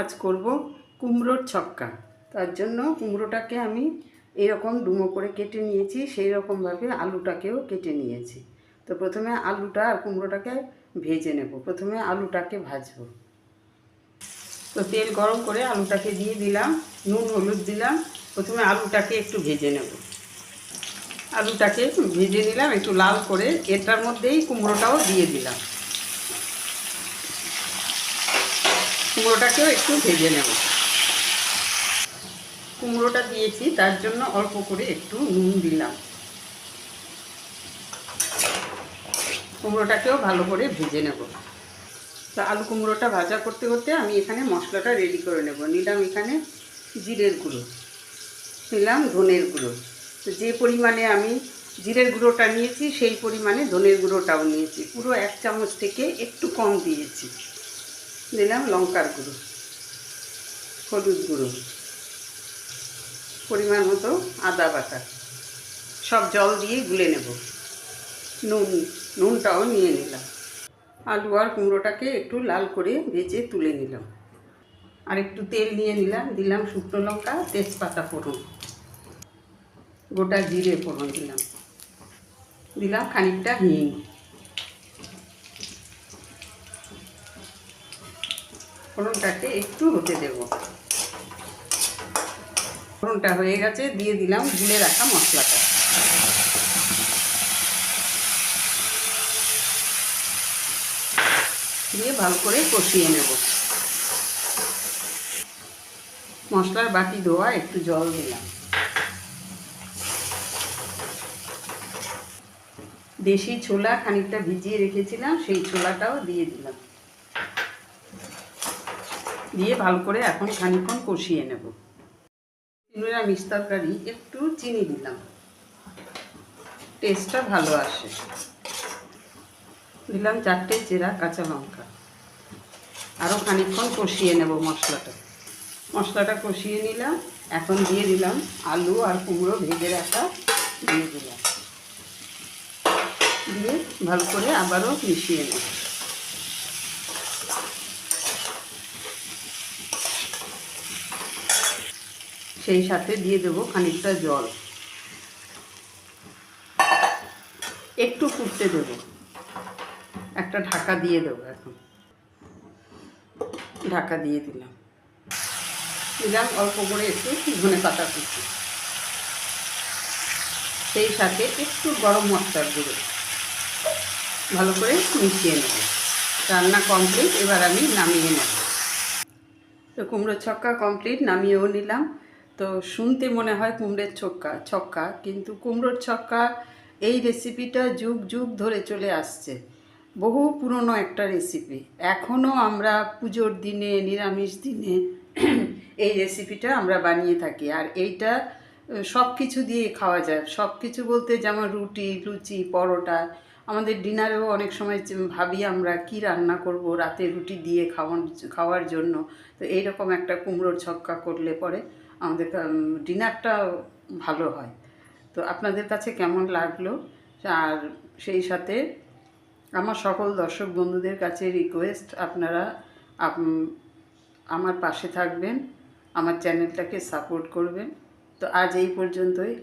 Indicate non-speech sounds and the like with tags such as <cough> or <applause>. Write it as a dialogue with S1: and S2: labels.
S1: আজ করব কুমড়োর ছক্কা। তার জন্য কুমড়োটাকে আমি এরকম ডুমো করে কেটে নিয়েছি, সেই রকমভাবে আলুটাকেও কেটে নিয়েছি। তো প্রথমে আলুটা আর কুমড়োটাকে ভেজে নেব। প্রথমে আলুটাকে ভাজবো। তো তেল গরম করে আলুটাকে দিয়ে দিলাম, নুন, হলুদ দিলাম। প্রথমে আলুটাকে একটু ভেজে নেব। আলুটাকে ভেজে নিলাম, একটু লাল করে। এটার মধ্যেই কুমড়োটাও দিয়ে দিলাম। কুমড়োটাকেও একটু ভেজে নেব। কুমড়োটা দিয়েছি, তার জন্য অল্প করে একটু নুন দিলাম। কুমড়োটাকেও ভালো করে ভেজে নেব। তো আলু কুমড়োটা ভাজা করতে করতে আমি এখানে মশলাটা রেডি করে নেব। নিলাম এখানে জিরের গুঁড়ো। নিলাম ধনের গুঁড়ো। তো যে পরিমাণে আমি জিরের গুঁড়োটা নিয়েছি, সেই পরিমাণে ধনের গুঁড়োটাও নিয়েছি। পুরো এক চামচ থেকে একটু কম দিয়েছি। দিলাম লঙ্কার গুঁড়ো, হলুদ গুঁড়ো, পরিমাণ মতো আদা বাটা। সব জল দিয়ে গুলে নেব। নুন, নুনটাও নিয়ে নিলাম। আলু আর কুমড়োটাকে একটু লাল করে ভেজে তুলে নিলাম। আর একটু তেল নিয়ে নিলাম, দিলাম শুকনো লঙ্কা, তেজপাতা ফোড়ন। গোটা জিরে ফোড়ন দিলাম। দিলাম খানিকটা হিং। ফোড়নটাকে একটু হতে দেব। ফোড়নটা হয়ে গেছে, দিয়ে দিলাম গুলে রাখা মশলাটা। দিয়ে ভালো করে কষিয়ে নেব। মশলার বাটি ধোয়া, একটু জল দিলাম। দেশি ছোলা খানিকটা ভিজিয়ে রেখেছিলাম, সেই ছোলাটাও দিয়ে দিলাম। দিয়ে ভালো করে এখন খানিক্ষণ কষিয়ে নেব। নিরামিষ তরকারি একটু চিনি দিলাম। টেস্টটা ভালো আসে। দিলাম চারটে চেরা কাঁচা লঙ্কা। আরও খানিক্ষণ কষিয়ে নেব মশলাটা। মশলাটা কষিয়ে নিলাম। এখন দিয়ে দিলাম আলু আর কুমড়ো ভেজে রাখা দিয়ে দিলাম। দিয়ে ভালো করে আবারও মিশিয়ে নেব। সেই সাথে দিয়ে দেবো খানিকটা জল। একটু ফুটতে দেবো। একটা ঢাকা দিয়ে দেবো এখন। ঢাকা দিয়ে দিলাম। দিলাম, অল্প করে একটু ধনে পাতা কুচি। সেই সাথে একটু গরম মশলার গুঁড়ো। ভালো করে মিশিয়ে নেব। রান্না কমপ্লিট, এবার আমি নামিয়ে নেব। তো কুমড়ো ছক্কা কমপ্লিট, নামিয়েও নিলাম। তো শুনতে মনে হয় কুমড়োর ছক্কা ছক্কা, কিন্তু কুমড়োর ছক্কা এই রেসিপিটা যুগ যুগ ধরে চলে আসছে। বহু পুরনো একটা রেসিপি এখনও আমরা পুজোর দিনে, নিরামিষ দিনে <clears throat> এই রেসিপিটা আমরা বানিয়ে থাকি। আর এইটা সব কিছু দিয়ে খাওয়া যায়। সব কিছু বলতে যেমন রুটি, লুচি, পরোটা, আমাদের ডিনারেও অনেক সময় ভাবি আমরা কি রান্না করব রাতে রুটি দিয়ে খাওয়ার খাওয়ার জন্য। তো এইরকম একটা কুমড়োর ছক্কা করলে পরে আমাদের ডিনারটা ভালো হয়। তো আপনাদের কাছে কেমন লাগল? আর সেই সাথে আমার সকল দর্শক বন্ধুদের কাছে রিকোয়েস্ট আপনারা, আপ- আমার পাশে থাকবেন, আমার চ্যানেলটাকে সাপোর্ট করবেন। তো আজ এই পর্যন্তই।